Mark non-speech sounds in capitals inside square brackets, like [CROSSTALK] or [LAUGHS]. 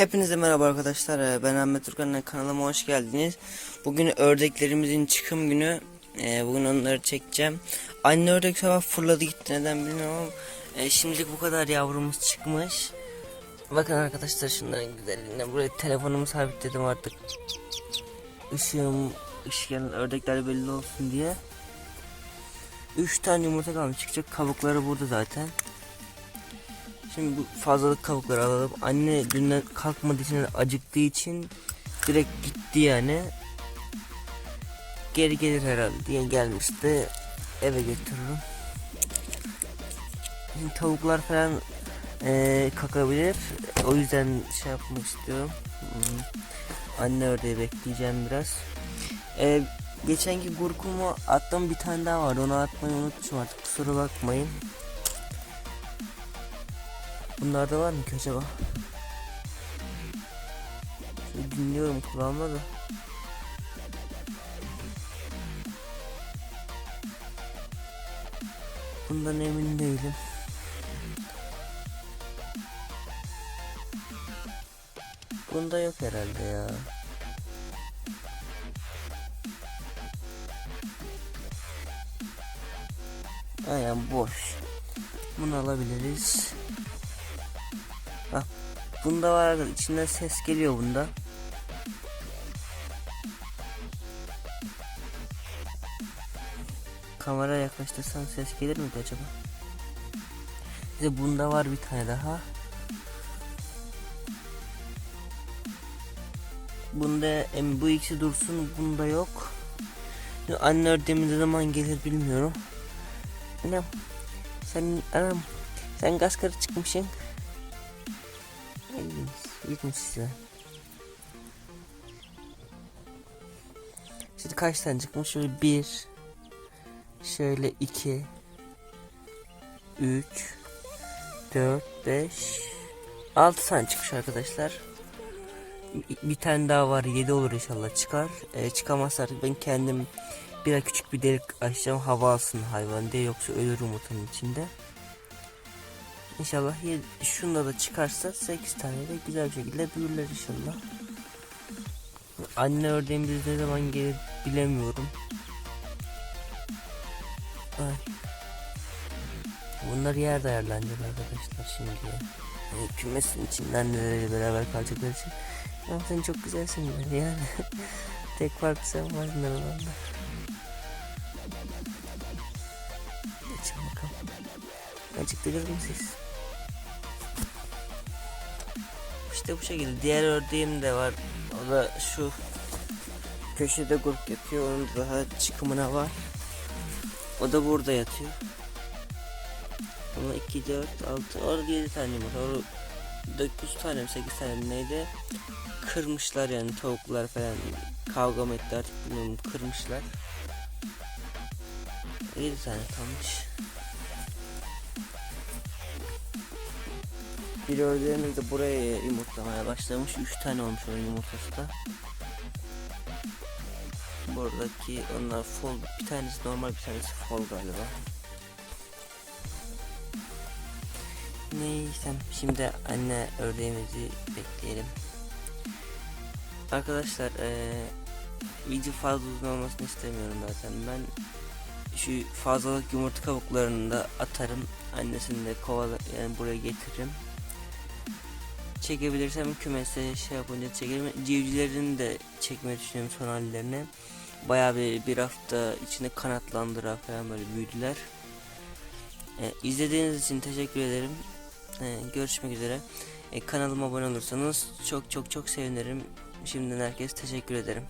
Hepinize merhaba arkadaşlar. Ee, Ben Ahmet Turkan kanalıma hoş geldiniz. Bugün ördeklerimizin çıkım günü. Ee, Bugün onları çekeceğim. Anne ördek sabah fırladı gitti neden bilmiyorum ama e, şimdilik bu kadar yavrumuz çıkmış. Bakın arkadaşlar şunların güzelliğine. Buraya telefonumu sabitledim artık. Işığım, ışık yani ördekler belli olsun diye. 3 tane yumurta kalmış çıkacak. Kabukları burada zaten. Şimdi bu fazlalık kabukları alalım. Anne dünden kalkmadığı için acıktığı için direkt gitti yani. Geri gelir herhalde diye gelmişti. Eve götürürüm. Şimdi tavuklar falan eee, kakabilir. O yüzden şey yapmak istiyorum. Hmm. Anne ördeği bekleyeceğim biraz. Eee geçenki gurkumu attım bir tane daha var. Onu atmayı unutmuşum artık kusura bakmayın. Bunlarda var mı ki acaba? Şöyle dinliyorum kulağımda da. Bundan emin değilim. Bunda yok herhalde ya. Aynen boş. Bunu alabiliriz. Bak bunda var arkadaşlar içinden ses geliyor bunda. Kamera yaklaştırsam ses gelir miydi acaba? Bize bunda var bir tane daha. Bunda em, bu ikisi dursun bunda yok. Anne ördeğimiz ne zaman gelir bilmiyorum. Anam sen anam sen gaz karı çıkmışsın. Gitmiş size. Şimdi kaç tane çıkmış? Şöyle bir, şöyle iki, üç, dört, beş, altı tane çıkmış arkadaşlar. Bir tane daha var, yedi olur inşallah çıkar. Ee, çıkamazsa artık ben kendim bir küçük bir delik açacağım hava alsın hayvan diye yoksa ölür umutun içinde. İnşallah şunda da çıkarsa 8 tane de güzel bir şekilde büyürler inşallah. Anne ördeğimiz ne zaman gelir bilemiyorum. Ay. Bunlar yer ayarlanacak arkadaşlar şimdi. Yani kümesin içinde anneleriyle beraber kalacaklar için. Ya sen çok güzelsin ben yani. [LAUGHS] Tek fark sen varsın aralarında. Geçin bakalım. Acıktınız mı? İşte bu şekilde. Diğer ördeğim de var. O da şu köşede grup yatıyor. Onun da daha çıkımına var. O da burada yatıyor. Ama 2, 4, 6, orada 7 tane var. Orada 9 tane mi 8 tane neydi? Kırmışlar yani tavuklar falan. Kavga mı etti artık bilmiyorum. Kırmışlar. 7 tane kalmış. Bir ördeğimiz de buraya yumurtlamaya başlamış. 3 tane olmuş onun yumurtası da. Buradaki onlar fol. Bir tanesi normal bir tanesi fol galiba. Neyse şimdi anne ördeğimizi bekleyelim. Arkadaşlar eee video fazla uzun olmasını istemiyorum zaten. Ben şu fazlalık yumurta kabuklarını da atarım. Annesini de kovala yani buraya getiririm çekebilirsem kümese şey yapınca çekerim. Civcivlerini de çekmeyi düşünüyorum son hallerini. Bayağı bir, bir hafta içinde kanatlandıra falan böyle büyüdüler. Ee, izlediğiniz için teşekkür ederim. Ee, görüşmek üzere. Ee, kanalıma abone olursanız çok çok çok sevinirim. Şimdiden herkese teşekkür ederim.